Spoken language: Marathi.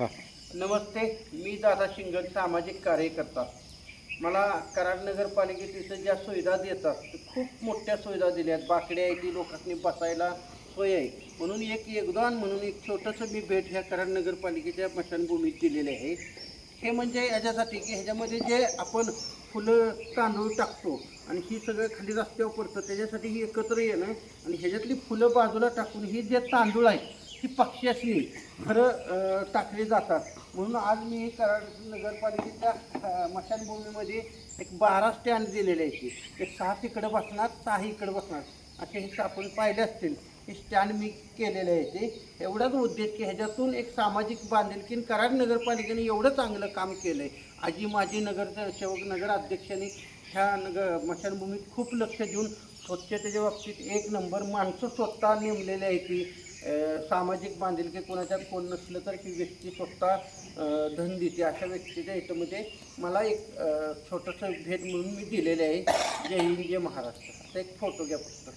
नमस्ते मी दादा शिंगण सामाजिक कार्यकर्ता. मला कराड नगरपालिकेत इथं ज्या सुविधा देतात खूप मोठ्या सुविधा दिल्या आहेत. बाकड्या आहेत ती लोकांनी बसायला सोय आहे. म्हणून एक योगदान म्हणून एक छोटंसं मी भेट ह्या कराड नगरपालिकेच्या मशानभूमीत दिलेले आहे. हे म्हणजे याच्यासाठी की ह्याच्यामध्ये जे आपण फुलं तांदूळ टाकतो आणि ही सगळं खाली रस्त्यावर पडतं त्याच्यासाठी ही एकत्र येणं आणि ह्याच्यातली फुलं बाजूला टाकून ही जे तांदूळ आहेत ती पक्षाशी खरं टाकली जातात. म्हणून आज मी हे कराड नगरपालिकेच्या मशानभूमीमध्ये एक बारा स्टँड दिलेले आहेत. एक सहा तिकडं बसणार सहा इकडं बसणार. असे हे आपण पाहिले असतील. हे स्टँड मी केलेले आहे ते. एवढाच उद्देश की ह्याच्यातून एक सामाजिक बांधिलकी कराड नगरपालिकेने एवढं चांगलं काम केलं आहे आजी माजी नगरसेवक नगर अध्यक्षांनी ह्या नगर मशानभूमीत खूप लक्ष देऊन स्वच्छतेच्या बाबतीत एक नंबर माणसं स्वतः नेमलेली आहे ती सामाजिक बांधिलकी कोणाच्यात कोण नसलं तर ती व्यक्ती स्वतः धन देते. अशा व्यक्तीच्या ह्याच्यामध्ये मला एक छोटंसं भेट म्हणून मी दिलेले आहे जय हिंद जय महाराष्ट्र. आता एक फोटो घ्या फक्त.